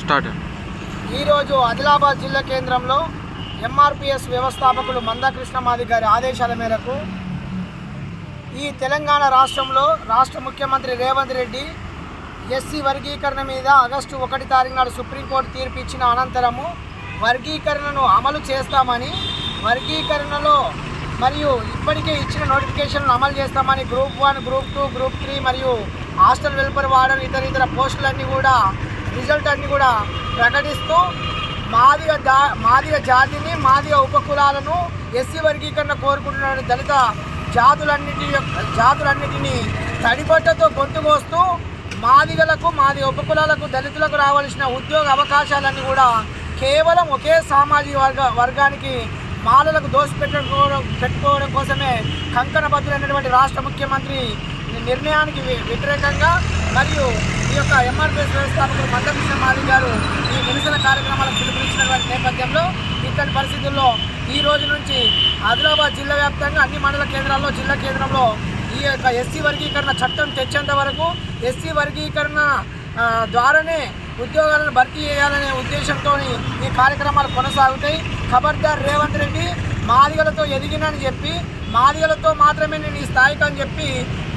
Start. ఈరోజు ఆదిలాబాద్ జిల్లా కేంద్రంలో ఎంఆర్పిఎస్ వ్యవస్థాపకులు మందకృష్ణ మాది గారి ఆదేశాల మేరకు ఈ తెలంగాణ రాష్ట్రంలో రాష్ట్ర ముఖ్యమంత్రి రేవంత్ రెడ్డి ఎస్సీ వర్గీకరణ మీద ఆగస్టు ఒకటి తారీఖు నాడు సుప్రీంకోర్టు తీర్పు ఇచ్చిన అనంతరము వర్గీకరణను అమలు చేస్తామని వర్గీకరణలో మరియు ఇప్పటికే ఇచ్చిన నోటిఫికేషన్లను అమలు చేస్తామని group one group two group three మరియు హాస్టల్ వెల్ఫేర్ వార్డన్ ఇతర ఇతర పోస్టులన్నీ కూడా రిజల్ట్ అన్ని కూడా ప్రకటిస్తూ మాదిగ దా మాదిగ జాతిని మాదిగ ఉపకులాలను ఎస్సీ వర్గీకరణ కోరుకుంటున్న దళిత జాతులన్నిటి యొక్క జాతులన్నిటినీ తడిబట్టతో గొంతుకోస్తూ మాదిగలకు మాది ఉపకులాలకు దళితులకు రావాల్సిన ఉద్యోగ అవకాశాలన్నీ కూడా కేవలం ఒకే సామాజిక వర్గ వర్గానికి మాలలకు దోషి పెట్టుకోవడం పెట్టుకోవడం కోసమే కంకణబద్ధులైనటువంటి రాష్ట్ర ముఖ్యమంత్రి నిర్ణయానికి వ్యతిరేకంగా మరియు ఈ యొక్క ఎంఆర్పిఎస్ వ్యవస్థాపకులు మందకృష్ణ మాలి గారు ఈ నిరసన కార్యక్రమాలకు పిలుపునిచ్చినటువంటి నేపథ్యంలో ఇక్కడి పరిస్థితుల్లో ఈ రోజు నుంచి ఆదిలాబాద్ జిల్లా వ్యాప్తంగా అన్ని మండల కేంద్రాల్లో జిల్లా కేంద్రంలో ఈ యొక్క ఎస్సీ వర్గీకరణ చట్టం తెచ్చేంత వరకు ఎస్సీ వర్గీకరణ ద్వారానే ఉద్యోగాలను భర్తీ చేయాలనే ఉద్దేశంతో ఈ కార్యక్రమాలు కొనసాగుతాయి. ఖబర్దార్ రేవంత్ రెడ్డి మాదిగలతో ఎదిగినని చెప్పి మాదిగలతో మాత్రమే నేను ఈ స్థాయికి అని చెప్పి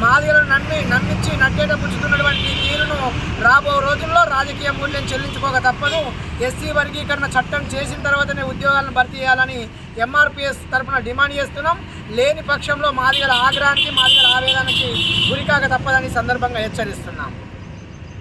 మాదిగలను నమ్మి నమ్మించి నట్టేట పుచ్చుతున్నటువంటి తీరును రాబో రోజుల్లో రాజకీయ మూల్యం చెల్లించుకోక తప్పదు. ఎస్సీ వర్గీకరణ చట్టం చేసిన తర్వాతనే ఉద్యోగాలను భర్తీ చేయాలని ఎంఆర్పిఎస్ తరఫున డిమాండ్ చేస్తున్నాం. లేని పక్షంలో మాదిగల ఆగ్రహానికి మాదిగల ఆవేదనకి గురికాక తప్పదని సందర్భంగా హెచ్చరిస్తున్నాం.